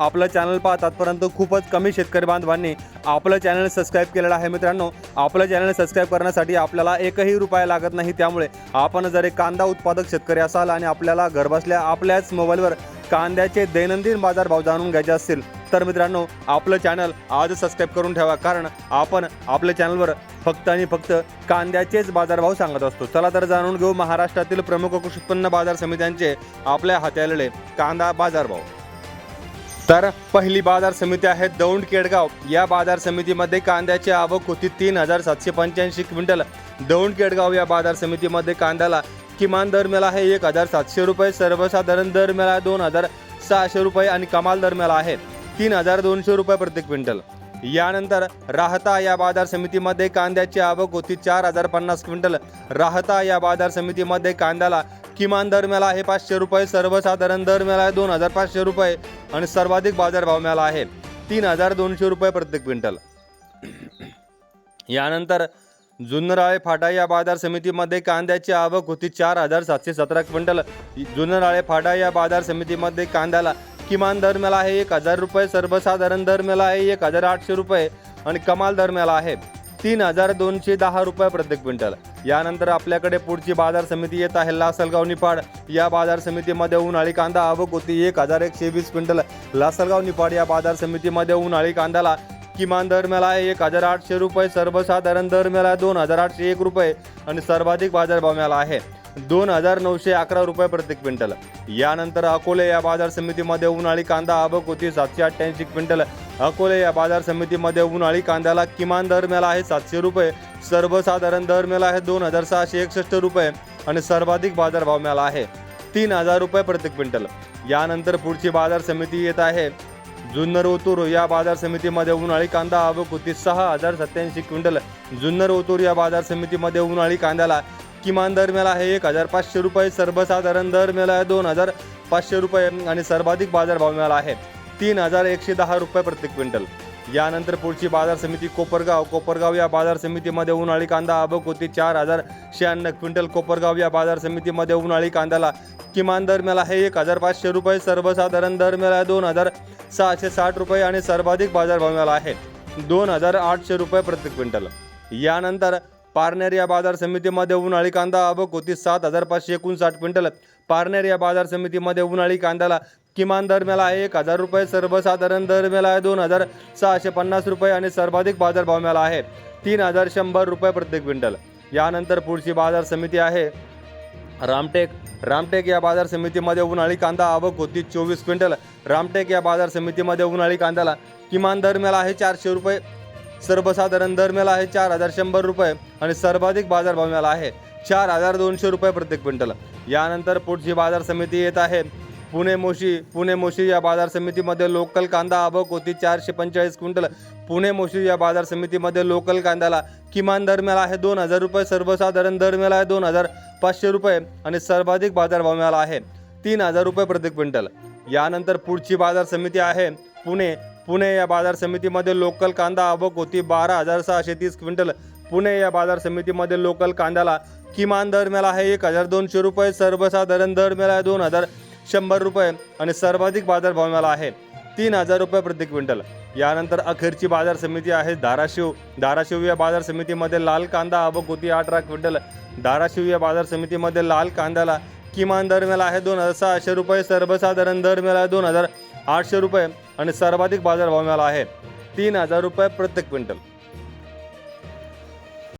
आपलं चॅनल पाहतात परंतु खूपच कमी शेतकरी बांधवांनी आपलं चॅनल सबस्क्राईब केलेलं आहे मित्रांनो. आपलं चॅनल सबस्क्राईब करण्यासाठी आपल्याला एकही रुपया लागत नाही. त्यामुळे आपण जर एक कांदा उत्पादक शेतकरी असाल आणि आपल्याला घरबसल्या आपल्याच मोबाईलवर कांद्याचे दैनंदिन बाजार भाव जाणून घ्यायचे असतील तर मित्रांनो आपलं चॅनल आज सबस्क्राईब करून ठेवा. कारण आपण आपल्या चॅनलवर फक्त आणि फक्त कांद्याचेच बाजारभाव सांगत असतो. चला तर जाणून घेऊ महाराष्ट्रातील प्रमुख कृषी उत्पन्न बाजार समित्यांचे आपल्या हाती आलेले कांदा बाजारभाव. तर पहिली बाजार समिती आहे दौंड केडगाव. या बाजार समितीमध्ये कांद्याची आवक होती तीन हजार सातशे पंच्याऐंशी क्विंटल. दौंड केडगाव या बाजार समितीमध्ये कांद्याला किमान दर मिळाला आहे एक हजार सातशे रुपये सर्वसाधारण दर मिळाला आहे दोन हजार सहाशे रुपये आणि कमाल दर मिळाला आहे तीन हजार दोनशे रुपये प्रति क्विंटल. यानंतर राहता या बाजार समितीमध्ये कांद्याची आवक होती चार हजार पन्नास क्विंटल. राहता या बाजार समितीमध्ये कांद्याला किमान दर मिळाला आहे पाचशे रुपये सर्वसाधारण दर मिळाला आहे दोन हजार पाचशे रुपये आणि सर्वाधिक बाजारभाव मिळाला आहे तीन हजार दोनशे रुपये प्रत्येक क्विंटल. यानंतर जुन्नराळे फाटा या बाजार समितीमध्ये कांद्याची आवक होती चार हजार सातशे सतरा क्विंटल. जुन्नराळे फाटा या बाजार समितीमध्ये कांद्याला किमान दर मिळाला आहे एक हजार रुपये सर्वसाधारण दर मिळाला आहे एक हजार आठशे रुपये आणि कमाल दर मिळाला आहे. तीन हजार दोनशे दहा रुपये प्रत्येक क्विंटल. यानंतर आपल्याकडे पुढची बाजार समिती येत आहे लासलगाव निफाड. या बाजार समितीमध्ये उन्हाळी कांदा आवक होती एक हजार एकशे वीस क्विंटल. लासलगाव निपाड या बाजार समितीमध्ये उन्हाळी कांद्याला किमान दर मिळाला आहे एक हजार आठशे रुपये सर्वसाधारण दर मिळाला आहे दोन हजार आठशे एक रुपये आणि सर्वाधिक बाजारभाव मिळाला आहे दोन हजार नऊशे अकरा रुपये प्रति क्विंटल. यानंतर अकोले या बाजार समितीमध्ये उन्हाळी कांदा आवक होती सातशे अठ्ठ्याऐंशी क्विंटल. अकोले या बाजार समितीमध्ये उन्हाळी कांद्याला किमान दर मिळाला आहे सातशे रुपये सर्वसाधारण दर मिळाला आहे दोन हजार सहाशे एकसष्ट रुपये आणि सर्वाधिक बाजारभाव मिळाला आहे तीन हजार रुपये प्रति क्विंटल. यानंतर पुढची बाजार समिती येत आहे. जुन्नर ओतूर या बाजार समितीमध्ये उन्हाळी कांदा आवक होती सहा हजार सत्याऐंशी क्विंटल. जुन्नर ओतूर या बाजार समितीमध्ये उन्हाळी कांद्याला किमान दर मिळाला आहे एक हजार पाचशे रुपये सर्वसाधारण दर मिळाला आहे दोन हजार पाचशे रुपये आणि सर्वाधिक बाजारभाव मिळाला आहे. तीन हजार एकशे दहा रुपये प्रति क्विंटल. यानंतर पुढची बाजार समिती कोपरगाव. कोपरगाव या बाजार समितीमध्ये उन्हाळी कांदा अबक होती चार हजार शहाण्णव. क्विंटल कोपरगाव या बाजार समितीमध्ये उन्हाळी कांद्याला किमान दर मिळाला आहे एक हजार पाचशे रुपये सर्वसाधारण दर मिळाला आहे दोन हजार सहाशे साठ रुपये आणि सर्वाधिक बाजारभाव मिळाला आहे दोन हजार आठशे रुपये प्रति क्विंटल. यानंतर पारनेर या बाजार समितीमध्ये उन्हाळी कांदा अबक होती सात हजार पाचशे एकोणसाठ क्विंटल. पारनेर या बाजार समितीमध्ये उन्हाळी कांद्याला किमान दर आहे एक हजार रुपये सर्वसाधारण दर मेला आहे दोन हजार सहाशे पन्नास रुपये आणि सर्वाधिक बाजारभाव मेला आहे तीन हजार शंभर रुपये प्रत्येक क्विंटल. यानंतर पुढची बाजार समिती आहे. रामटेक रामटेक या बाजार समितीमध्ये उन्हाळी कांदा आवक होती चोवीस क्विंटल. रामटेक या बाजार समितीमध्ये उन्हाळी कांद्याला किमान दर मेला आहे चारशे रुपये सर्वसाधारण दर मेला आहे चार हजार शंभर रुपये आणि सर्वाधिक बाजारभाव मेला आहे चार हजार दोनशे रुपये प्रत्येक क्विंटल. यानंतर पुढची बाजार समिती येत आहे. पुणे मोशी पुणे मोशी या बाजार समितीमध्ये लोकल कांदा आवक होती. चारशे पंचेचाळीस क्विंटल. पुणे मोशी या बाजार समितीमध्ये लोकल कांद्याला किमान दर मिळाला आहे दोन हजार रुपये सर्वसाधारण दर मिळाला आहे दोन हजार पाचशे रुपये आणि सर्वाधिक बाजारभाव मिळाला आहे तीन हजार रुपये प्रति क्विंटल. यानंतर पुढची बाजार समिती आहे पुणे. पुणे या बाजार समितीमध्ये लोकल कांदा आवक होती बारा हजार सहाशे तीस क्विंटल. पुणे या बाजार समितीमध्ये लोकल कांद्याला किमान दर मिळाला आहे एक हजार दोनशे रुपये सर्वसाधारण दर मिळाला आहे दोन हजार शंभर रुपये आणि सर्वाधिक बाजारभाव मिळाला आहे. तीन हजार रुपये प्रति क्विंटल. यानंतर अखेरची बाजार समिती आहे धाराशिव. धाराशिव या बाजार समितीमध्ये लाल कांदा आवक होती अठरा क्विंटल. धाराशिव या बाजार समितीमध्ये लाल कांद्याला किमान दर मिळाला आहे दोन हजार सहाशे रुपये सर्वसाधारण दर मिळाला आहे दोन हजार आठशे रुपये आणि सर्वाधिक बाजारभाव मिळाला आहे. तीन हजार रुपये प्रत्येक क्विंटल.